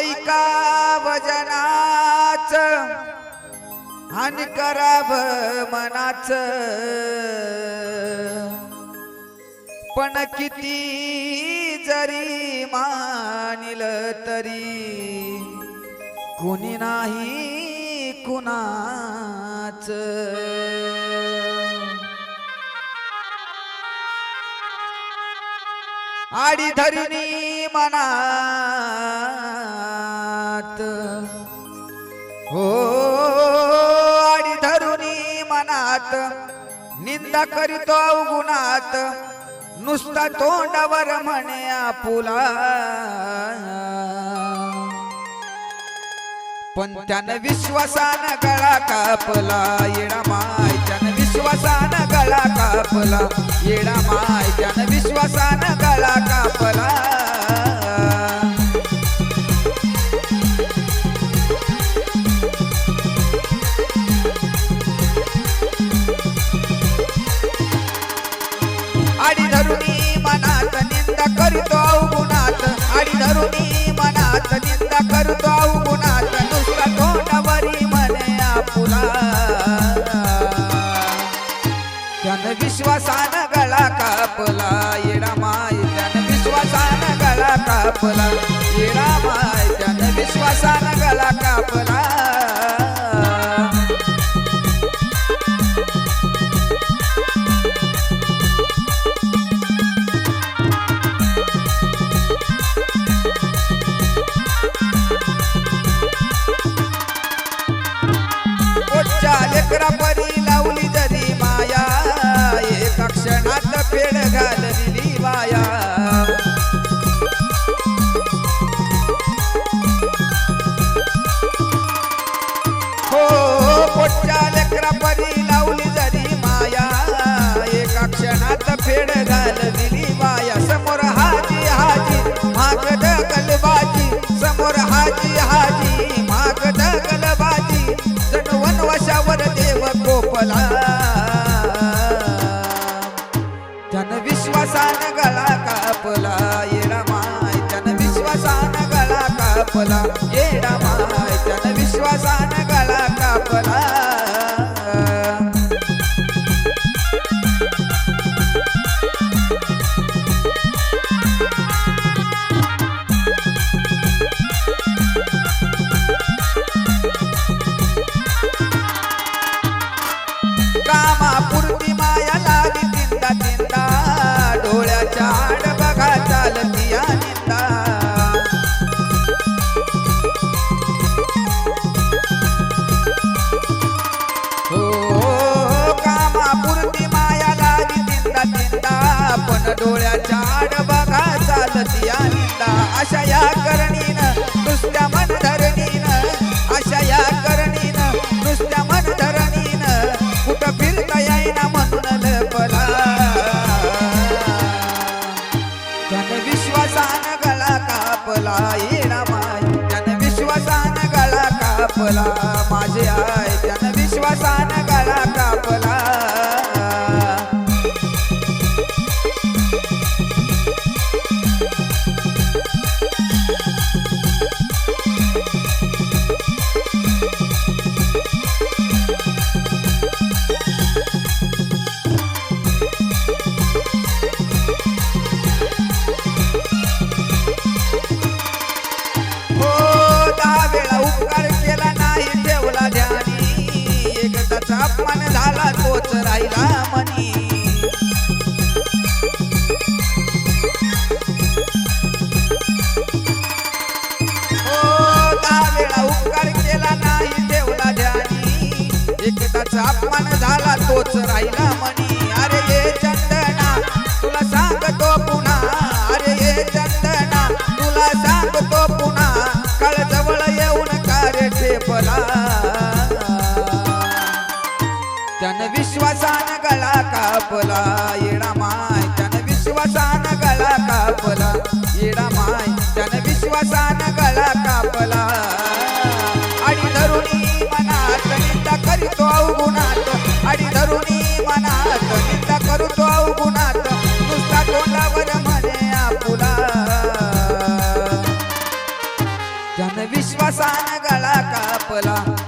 ऐका वजनाच आणि कराव मनाच. पण किती जरी मानिल तरी कुणी नाही कुणाच. आडी धरणी मनात. हो आडी धरुणी मनात. निंदा करीतो अवगुणात. नुसता तोंडावर म्हणे आपुला. पण त्यानं विश्वासानं गळा कापला येडा माय त्यानं विश्वासानं गळा कापला येडा माय त्यानं कापला येडा माय त्यानं विश्वासानं गळा कापला. येडा माय त्यानं विश्वासानं गळा कापला. लेकरा परी गळा डोळ्याच्या आड बघा चालती आनंदा. अशा या करणीन नुसत्या मन धरणीन अशा या करणीन नुसत्या मन धरणीन कुठं फिरता येईना म्हणून लपला. त्यानं विश्वासान गळा कापला येणा माय. त्यानं विश्वासान गळा कापला माझे आय त्यानं विश्वासान तोच राहिला मनी अरे ये चंदना तुला सांगतो पुन्हा अरे ये चंदना तुला सांगतो पुन्हा काळ जवळ येऊन कार्य ठेपला. त्यानं विश्वासान गळा कापला येडा माय त्यानं विश्वासान गळा कापला येडा माय त्यानं विश्वासान गळा कापला. त्यानं गळा कापला.